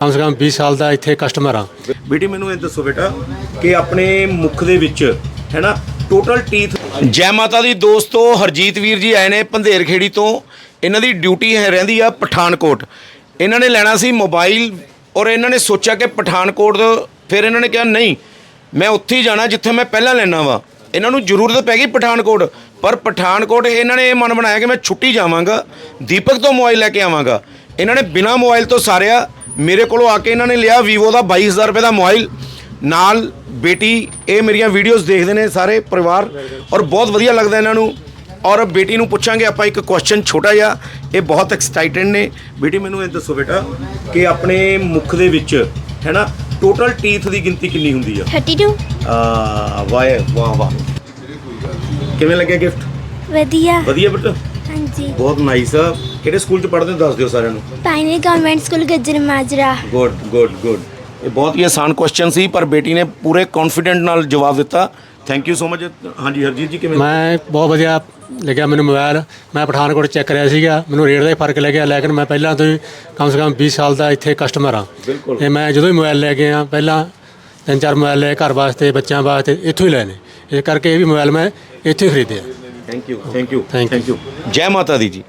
ਕਮ ਸੇ ਕਮ 20 ਸਾਲ ਦਾ ਇੱਥੇ ਕਸਟਮਰ ਆ ਬੇਟੀ ਮੈਨੂੰ ਇਹ ਦੱਸੋ ਬੇਟਾ ਕਿ ਆਪਣੇ ਮੁਖ ਦੇ ਵਿੱਚ ਹੈ ਨਾ ਟੋਟਲ ਟੀਥ ਜੈ ਮਾਤਾ ਦੀ ਦੋਸਤੋ ਹਰਜੀਤ ਵੀਰ ਜੀ ਆਏ ਨੇ ਪੰਧੇਰ ਖੇੜੀ ਤੋਂ। ਇਹਨਾਂ ਦੀ ਡਿਊਟੀ ਹੈ ਰਹਿੰਦੀ ਆ ਪਠਾਨਕੋਟ। ਇਹਨਾਂ ਨੇ ਲੈਣਾ ਸੀ ਮੋਬਾਈਲ ਔਰ ਇਹਨਾਂ ਨੇ ਸੋਚਿਆ ਕਿ ਪਠਾਨਕੋਟ ਤੋਂ- ਫਿਰ ਇਹਨਾਂ ਨੇ ਕਿਹਾ ਨਹੀਂ ਮੈਂ ਉੱਥੇ ਹੀ ਜਾਣਾ ਜਿੱਥੇ ਮੈਂ ਪਹਿਲਾਂ ਲੈਣਾ ਵਾ। ਇਹਨਾਂ ਨੂੰ ਜ਼ਰੂਰਤ ਪੈ ਗਈ ਪਠਾਨਕੋਟ। ਪਰ ਪਠਾਨਕੋਟ ਇਹਨਾਂ ਨੇ ਇਹ ਮਨ ਬਣਾਇਆ ਕਿ ਮੈਂ ਛੁੱਟੀ ਜਾਵਾਂਗਾ ਦੀਪਕ ਤੋਂ ਮੋਬਾਈਲ ਲੈ ਕੇ ਆਵਾਂਗਾ। ਇਹਨਾਂ ਨੇ ਬਿਨਾ ਮੋਬਾਈਲ ਤੋਂ ਸਾਰਿਆ ਮੇਰੇ ਕੋਲੋਂ ਆ ਕੇ ਇਹਨਾਂ ਨੇ ਲਿਆ Vivo ਦਾ 22000 ਰੁਪਏ ਦਾ ਮੋਬਾਈਲ। ਨਾਲ ਬੇਟੀ ਇਹ ਮੇਰੀਆਂ ਵੀਡੀਓਜ਼ ਦੇਖਦੇ ਨੇ ਸਾਰੇ ਪਰਿਵਾਰ ਔਰ ਬਹੁਤ ਵਧੀਆ ਲੱਗਦਾ ਇਹਨਾਂ ਨੂੰ। ਔਰ ਬੇਟੀ ਨੂੰ ਪੁੱਛਾਂਗੇ ਆਪਾਂ ਇੱਕ ਕੁਐਸਚਨ ਛੋਟਾ ਜਿਹਾ ਇਹ ਬਹੁਤ ਐਕਸਾਈਟਡ ਨੇ। ਬੇਟੀ ਮੈਨੂੰ ਇਹ ਦੱਸੋ ਬੇਟਾ ਕਿ ਆਪਣੇ ਮੁਖ ਦੇ ਵਿੱਚ ਹੈ ਨਾ ਟੋਟਲ ਟੀਥ ਦੀ ਗਿਣਤੀ ਕਿੰਨੀ ਹੁੰਦੀ ਆ? 32 ਆ ਵਾਹ ਵਾਹ ਵਾਹ। ਕਿਵੇਂ ਲੱਗਿਆ ਗਿਫਟ ਵਧੀਆ। ਵਧੀਆ ਬੇਟਾ? ਹਾਂਜੀ। ਬਹੁਤ ਨਾਈਸ ਆ। ਕਿਹੜੇ ਸਕੂਲ ਚ ਪੜ੍ਹਦੇ ਹੋ? ਦੱਸ ਦਿਓ ਸਾਰਿਆਂ ਨੂੰ। Paini government school Gajjar Majra. Good good good ਇਹ ਬਹੁਤ ਹੀ ਆਸਾਨ ਕੁਐਸਚਨ ਸੀ ਪਰ ਬੇਟੀ ਨੇ ਪੂਰੇ ਕੌਨਫੀਡੈਂਟ ਨਾਲ ਜਵਾਬ ਦਿੱਤਾ। ਥੈਂਕ ਯੂ ਸੋ ਮਚ ਹਾਂਜੀ ਹਰਜੀਤ ਜੀ ਕਿਵੇਂ? ਮੈਂ ਬਹੁਤ ਵਧੀਆ ਲੱਗਿਆ ਮੈਨੂੰ ਮੋਬਾਈਲ ਮੈਂ ਪਠਾਨਕੋਟ ਚੈੱਕ ਕਰਿਆ ਸੀਗਾ। ਮੈਨੂੰ ਰੇਟ ਦਾ ਹੀ ਫ਼ਰਕ ਲੱਗਿਆ ਲੇਕਿਨ ਮੈਂ ਪਹਿਲਾਂ ਤੋਂ ਹੀ ਕਮ ਸੇ ਕਮ 20 ਸਾਲ ਦਾ ਇੱਥੇ ਕਸਟਮਰ ਆ ਬਿਲਕੁਲ। ਤੇ ਮੈਂ ਜਦੋਂ ਹੀ ਮੋਬਾਈਲ ਲੈ ਕੇ ਆ ਪਹਿਲਾਂ ਤਿੰਨ ਚਾਰ ਮੋਬਾਈਲ ਲਏ ਘਰ ਵਾਸਤੇ ਬੱਚਿਆਂ ਵਾਸਤੇ ਇੱਥੋਂ ਹੀ ਲਏ ਨੇ। ਇਸ ਕਰਕੇ ਇਹ ਵੀ ਮੋਬਾਈਲ ਮੈਂ ਇੱਥੇ ਹੀ ਖਰੀਦਿਆ। Thank you thank you Thank you. Thank you ਜੈ ਮਾਤਾ ਦੀ ਜੀ।